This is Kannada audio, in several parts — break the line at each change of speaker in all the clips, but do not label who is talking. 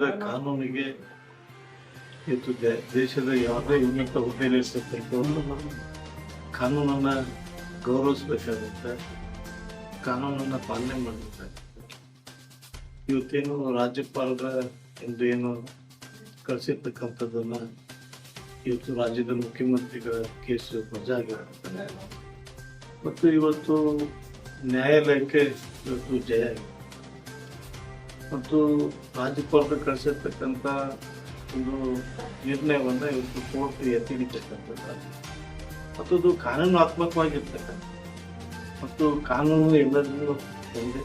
ದೇಶದ ಕಾನೂನಿಗೆ ಇವತ್ತು ದೇಶದ ಯಾವುದೇ ಉನ್ನತ ಹುದ್ದೆಯಲ್ಲಿ ಇರ್ತಕ್ಕಂಥವ್ರು ಕಾನೂನನ್ನ ಗೌರವಿಸ್ಬೇಕಾಗುತ್ತೆ. ಕಾನೂನನ್ನ ಪಾಲನೆ ಮಾಡಬೇಕಾಗುತ್ತೆ. ಇವತ್ತೇನು ರಾಜ್ಯಪಾಲರ ಎಂದು ಏನು ಕಳಿಸಿರ್ತಕ್ಕಂಥದ್ದನ್ನು ಇವತ್ತು ರಾಜ್ಯದ ಮುಖ್ಯಮಂತ್ರಿಗಳ ಕೇಸು ವಜಾ ಆಗಿರುತ್ತೆ. ಮತ್ತು ಇವತ್ತು ನ್ಯಾಯಾಲಯಕ್ಕೆ ಇವತ್ತು ಜಯ ಆಗಿದೆ. ಮತ್ತು ರಾಜ್ಯಪಾಲರು ಕಳಿಸಿರ್ತಕ್ಕಂಥ ಒಂದು ನಿರ್ಣಯವನ್ನು ಇವತ್ತು ಕೋರ್ಟ್ ಎತ್ತಿ ಹಿಡಿತಕ್ಕಂಥದ್ದು ಮತ್ತು ಅದು ಕಾನೂನಾತ್ಮಕವಾಗಿರ್ತಕ್ಕಂಥ, ಮತ್ತು ಕಾನೂನು ಎಲ್ಲರಿಗೂ ಒಂದೇ.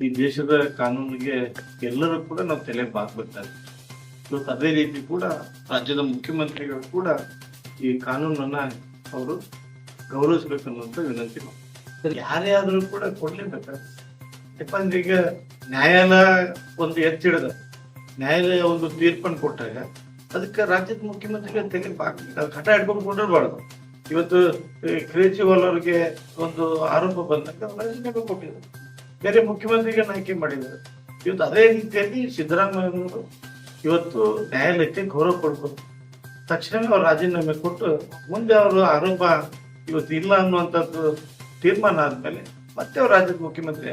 ಈ ದೇಶದ ಕಾನೂನಿಗೆ ಎಲ್ಲರೂ ಕೂಡ ನಾವು ತಲೆ ಬಾಗ್ಬೇಕಾಗುತ್ತೆ ಇವತ್ತು ಅದೇ ರೀತಿ ಕೂಡ ರಾಜ್ಯದ ಮುಖ್ಯಮಂತ್ರಿಗಳು ಕೂಡ ಈ ಕಾನೂನನ್ನ ಅವರು ಗೌರವಿಸ್ಬೇಕು ಅನ್ನುವಂಥ ವಿನಂತಿ ಮಾಡ್ತಾರೆ. ಯಾರೇ ಆದರೂ ಕೂಡ ಕೊಡ್ಲೇಬೇಕಾಗುತ್ತೆ. ಯಾಕಂದ್ರೆ ಈಗ ನ್ಯಾಯಾಲಯ ಒಂದು ಎತ್ತಿಡದ, ನ್ಯಾಯಾಲಯ ಒಂದು ತೀರ್ಪನ್ನು ಕೊಟ್ಟಾಗ ಅದಕ್ಕೆ ರಾಜ್ಯದ ಮುಖ್ಯಮಂತ್ರಿಗಳು ತೆಗೆ ಹಠ ಹಿಡ್ಕೊಂಡು ಕೊಂಡಿರ್ಬಾರ್ದು. ಇವತ್ತು ಕೇಜ್ರಿವಾಲ್ ಅವರಿಗೆ ಒಂದು ಆರೋಪ ಬಂದಾಗ ರಾಜೀನಾಮೆ ಕೊಟ್ಟಿದ್ರು. ಬೇರೆ ಮುಖ್ಯಮಂತ್ರಿಗೆ ಆಯ್ಕೆ ಮಾಡಿದ್ರು. ಇವತ್ತು ಅದೇ ರೀತಿಯಲ್ಲಿ ಸಿದ್ದರಾಮಯ್ಯವರು ಇವತ್ತು ನ್ಯಾಯಾಲಯಕ್ಕೆ ಗೌರವ ಕೊಡ್ಬೋದು. ತಕ್ಷಣವೇ ಅವ್ರು ರಾಜೀನಾಮೆ ಕೊಟ್ಟು ಮುಂದೆ ಅವರು ಆರೋಪ ಇವತ್ತು ಇಲ್ಲ ಅನ್ನುವಂಥದ್ದು ತೀರ್ಮಾನ ಆದ್ಮೇಲೆ ಮತ್ತೆ ಅವ್ರು ರಾಜ್ಯದ ಮುಖ್ಯಮಂತ್ರಿ